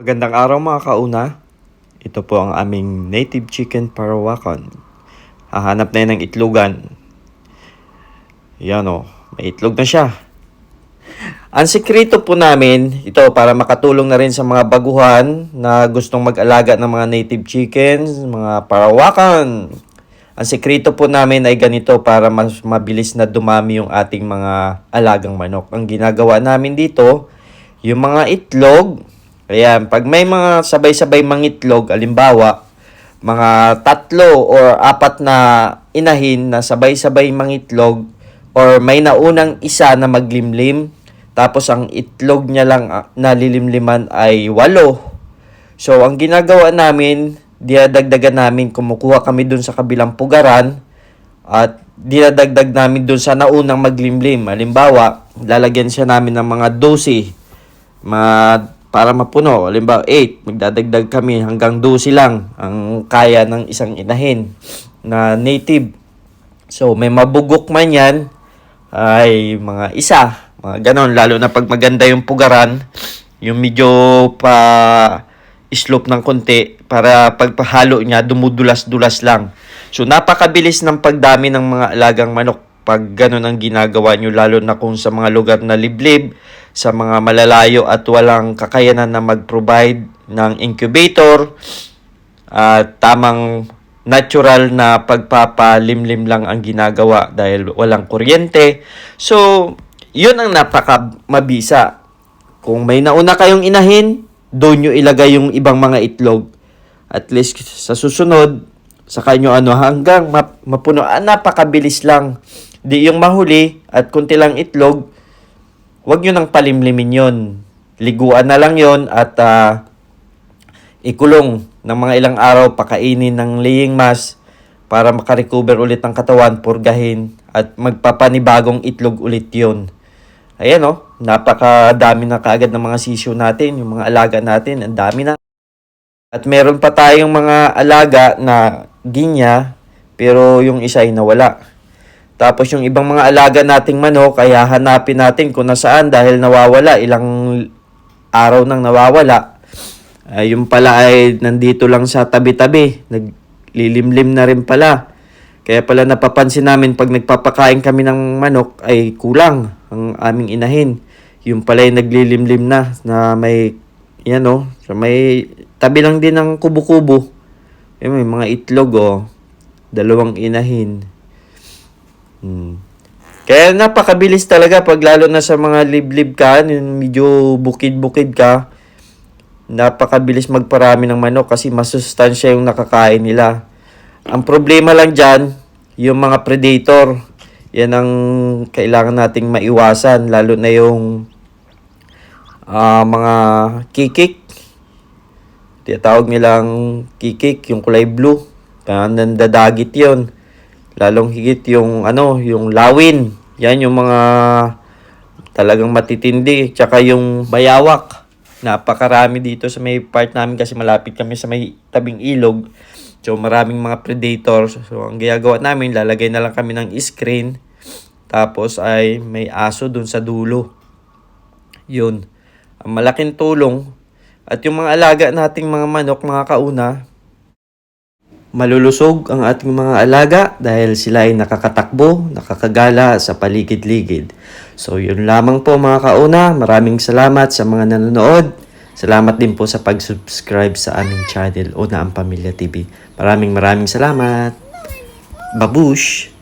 Magandang araw mga kauna. Ito po ang aming native chicken parawakan. Hahanap na yan ng itlogan. Yan o, may itlog na siya. Ang sekreto po namin, ito para makatulong na rin sa mga baguhan na gustong mag-alaga ng mga native chickens, mga parawakan. Ang sekreto po namin ay ganito para mas mabilis na dumami yung ating mga alagang manok. Ang ginagawa namin dito, yung mga itlog, ayan, pag may mga sabay-sabay mangitlog, alimbawa, mga tatlo or apat na inahin na sabay-sabay mangitlog or may naunang isa na maglimlim, tapos ang itlog niya lang ah, na lilimliman ay walo. So, ang ginagawa namin, dinadagdagan namin, kumukuha kami dun sa kabilang pugaran at dinadagdag namin dun sa naunang maglimlim. Halimbawa, lalagyan siya namin ng mga 12 ma para mapuno. Halimbawa, 8. Magdadagdag kami hanggang 12 lang ang kaya ng isang inahin na native. So, may mabugok man yan, ay mga isa. Mga ganon. Lalo na pag maganda yung pugaran, yung medyo pa slope ng konti para pagpahalo niya dumudulas-dulas lang. So napakabilis ng pagdami ng mga alagang manok pag ganun ang ginagawa nyo lalo na kung sa mga lugar na liblib, sa mga malalayo at walang kakayanan na mag-provide ng incubator at tamang natural na pagpapalimlim lang ang ginagawa dahil walang kuryente. So, yun ang napaka mabisa. Kung may nauna kayong inahin, doon nyo ilagay yung ibang mga itlog. At least sa susunod, sa kanyo ano, hanggang map- mapuno. Ah, napakabilis lang. Di yung mahuli at kunti lang itlog, wag nyo nang palimlimin yon. Liguan na lang yon at ah, ikulong ng mga ilang araw, pakainin ng laying mask para makarecover ulit ang katawan, purgahin at magpapanibagong itlog ulit yon. Ayan oh, napakadami na kaagad ng mga sisyo natin, yung mga alaga natin, ang dami na. At meron pa tayong mga alaga na ginya, pero yung isa ay nawala. Tapos yung ibang mga alaga nating manok, kaya hanapin natin kung nasaan dahil nawawala, ilang araw nang nawawala. Ay, yung pala ay nandito lang sa tabi-tabi, naglilimlim na rin pala. Kaya pala napapansin namin pag nagpapakain kami ng manok ay kulang ang aming inahin. Yung pala ay naglilimlim na na may yan oh, sa may tabi lang din ng kubo-kubo. Eh, may mga itlog oh, dalawang inahin. Hmm. Kaya napakabilis talaga pag lalo na sa mga liblib ka, yung medyo bukid-bukid ka, napakabilis magparami ng manok kasi masustansya yung nakakain nila. Ang problema lang dyan, yung mga predator, yan ang kailangan nating maiwasan, lalo na yung ah, mga kikik. Tinatawag nilang kikik, yung kulay blue. Kaya nandadagit yon Lalong higit yung ano, yung lawin. Yan yung mga talagang matitindi. Tsaka yung bayawak. Napakarami dito sa may part namin kasi malapit kami sa may tabing ilog. So maraming mga predators. So ang ginagawa namin, lalagay na lang kami ng screen. Tapos ay may aso dun sa dulo. Yun. Ang malaking tulong. At yung mga alaga nating mga manok, mga kauna, malulusog ang ating mga alaga dahil sila ay nakakatakbo, nakakagala sa paligid-ligid. So yun lamang po mga kauna. Maraming salamat sa mga nanonood. Salamat din po sa pag-subscribe sa aming channel, Una ang Pamilya TV. Maraming maraming salamat. Babush!